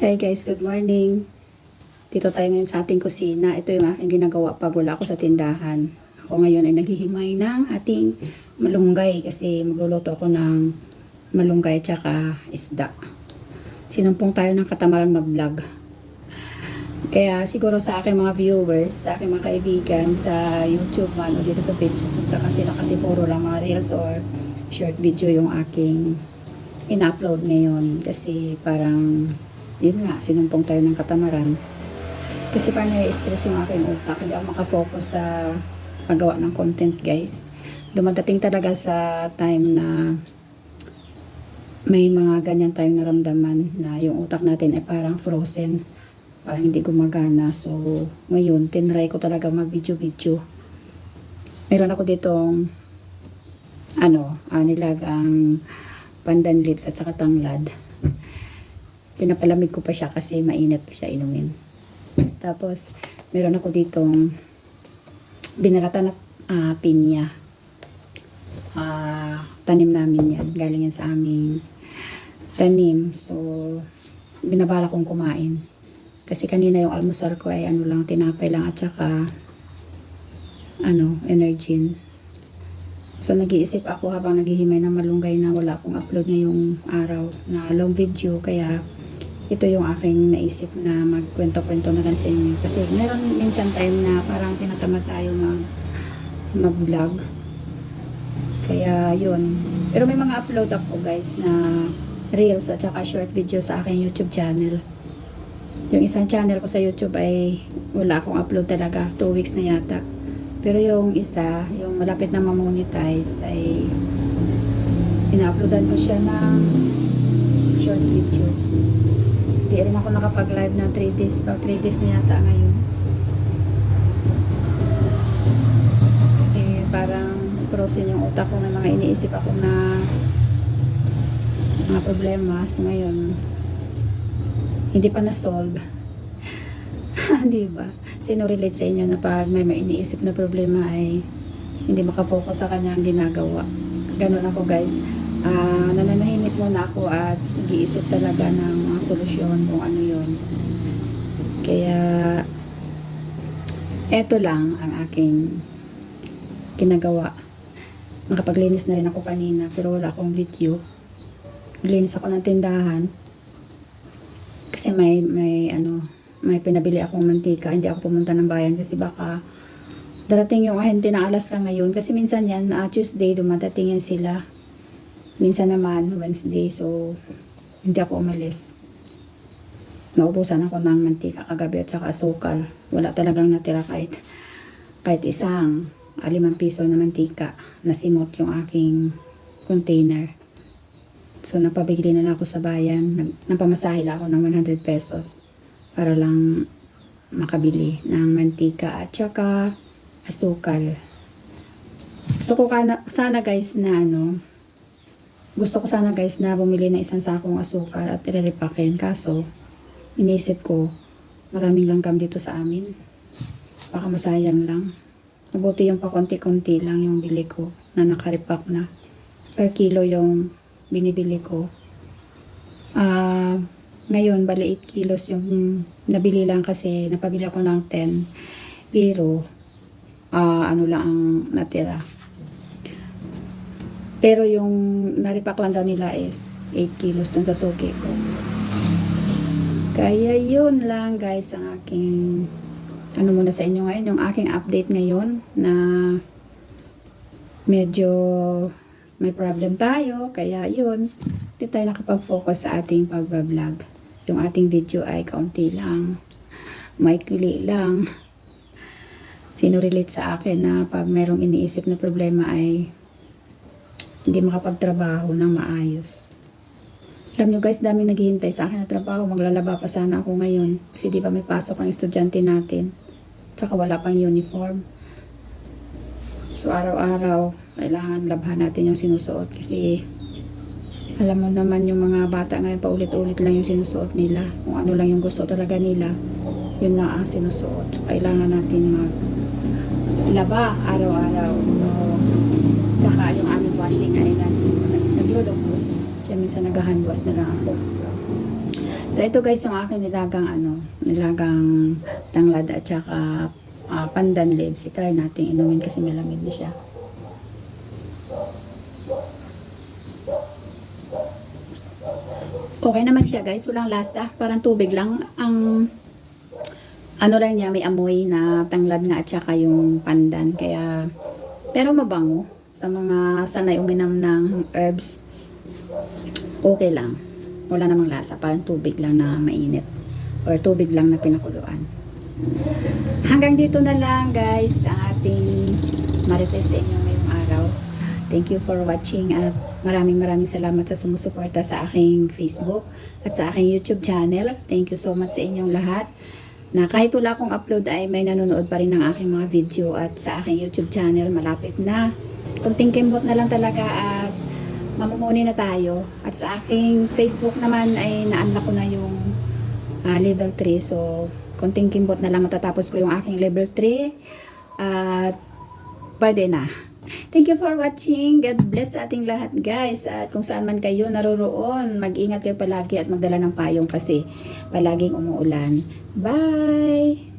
Hey guys, good morning. Dito tayo ngayon sa ating kusina. Ito yung aking ginagawa pag wala ako sa tindahan. Ako ngayon ay naghihimay ng ating malunggay kasi magluluto ako ng malunggay tsaka isda. Sinumpong tayo ng katamaran mag-vlog. Kaya siguro sa aking mga viewers, sa aking mga kaibigan sa YouTube man o dito sa Facebook, kasi na kasi puro lang mga reels or short video yung aking in-upload ngayon kasi parang yun nga, sinumpong tayo ng katamaran. Kasi parang nai-stress yung aking utak. Hindi ako makafocus sa paggawa ng content, guys. Dumadating talaga sa time na may mga ganyan tayong naramdaman na yung utak natin ay parang frozen. Parang hindi gumagana. So, ngayon, tinry ko talaga mag-video-video. Meron ako ditong ano, uh, nilagang pandan lips at saka tanglad pinapalamig ko pa siya kasi mainit pa siya inumin. Tapos, meron ako ditong binalata na ah, pinya. Ah, tanim namin yan. Galing yan sa aming tanim. So, binabala kong kumain. Kasi kanina yung almusal ko ay ano lang, tinapay lang at saka ano, energin. So, nag-iisip ako habang naghihimay ng malunggay na wala akong upload ngayong araw na long video. Kaya, ito yung aking naisip na magkwento-kwento na lang sa inyo. Kasi meron minsan time na parang tinatamad tayo mag mag-vlog. Kaya yun. Pero may mga upload ako guys na reels at saka short video sa aking YouTube channel. Yung isang channel ko sa YouTube ay wala akong upload talaga. 2 weeks na yata. Pero yung isa, yung malapit na mamonetize ay ina-uploadan ko siya ng short video. Hindi rin ako nakapag-live ng 3 days. About 3 days na yata ngayon. Kasi parang frozen yung utak ko na mga iniisip ako na mga problema. So ngayon, hindi pa na-solve. Di ba? Sino relate sa inyo na pag may may iniisip na problema ay hindi makapokus sa kanyang ginagawa. Ganun ako guys ah nananahimik muna ako at nag-iisip talaga ng mga solusyon kung ano yun. Kaya, eto lang ang aking ginagawa. Nakapaglinis na rin ako kanina pero wala akong video. Linis ako ng tindahan. Kasi may, may ano, may pinabili akong mantika. Hindi ako pumunta ng bayan kasi baka darating yung ahente ng Alaska ngayon. Kasi minsan yan, uh, Tuesday, dumadating yan sila Minsan naman, Wednesday, so hindi ako umalis. Naubusan ako ng mantika kagabi at saka asukal. Wala talagang natira kahit, kahit isang alimang piso na mantika na simot yung aking container. So, napabigli na lang ako sa bayan. Napamasahil ako ng 100 pesos para lang makabili ng mantika at saka asukal. Gusto ko kana, sana guys na ano, gusto ko sana guys na bumili ng isang sakong asukal at ireripakin. Kaso, iniisip ko, maraming langgam dito sa amin. Baka masayang lang. Mabuti yung pakonti-konti lang yung bili ko na nakaripak na. Per kilo yung binibili ko. Ah, ngayon, bali 8 kilos yung nabili lang kasi napabili ako ng 10. Pero, ah, ano lang ang natira. Pero yung naripak lang daw nila is 8 kilos dun sa suki ko. Kaya yun lang guys ang aking ano muna sa inyo ngayon, yung aking update ngayon na medyo may problem tayo. Kaya yun, hindi tayo nakapag-focus sa ating pagbablog. Yung ating video ay kaunti lang. Maikli lang. Sino relate sa akin na pag merong iniisip na problema ay hindi makapagtrabaho ng maayos. Alam nyo guys, daming naghihintay sa akin na trabaho. Maglalaba pa sana ako ngayon. Kasi di ba may pasok ang estudyante natin. Tsaka wala pang uniform. So araw-araw, kailangan labhan natin yung sinusuot. Kasi alam mo naman yung mga bata ngayon, paulit-ulit lang yung sinusuot nila. Kung ano lang yung gusto talaga nila, yun lang ang sinusuot. So kailangan natin mag laba araw-araw. So, tsaka yung washing ay nag, nagluluto. Kaya minsan nag-handwash na lang ako. So ito guys yung aking nilagang ano, nilagang tanglad at saka ah, pandan leaves. I-try natin inumin kasi malamig na siya. Okay naman siya guys, walang lasa, parang tubig lang. Ang ano lang niya, may amoy na tanglad nga at saka yung pandan. Kaya, pero mabango sa mga sanay uminom ng herbs. Okay lang. Wala namang lasa, parang tubig lang na mainit. Or tubig lang na pinakuluan. Hanggang dito na lang guys ang ating marites sa inyo ngayong araw. Thank you for watching at maraming maraming salamat sa sumusuporta sa aking Facebook at sa aking YouTube channel. Thank you so much sa inyong lahat na kahit wala akong upload ay may nanonood pa rin ng aking mga video at sa aking YouTube channel malapit na. Kunting kimbot na lang talaga at mamumuni na tayo. At sa aking Facebook naman ay na-unlock ko na yung ah, level 3. So, konting kimbot na lang matatapos ko yung aking level 3. At pwede na. Thank you for watching. God bless sa ating lahat guys. At kung saan man kayo naroroon, mag-ingat kayo palagi at magdala ng payong kasi palaging umuulan. Bye!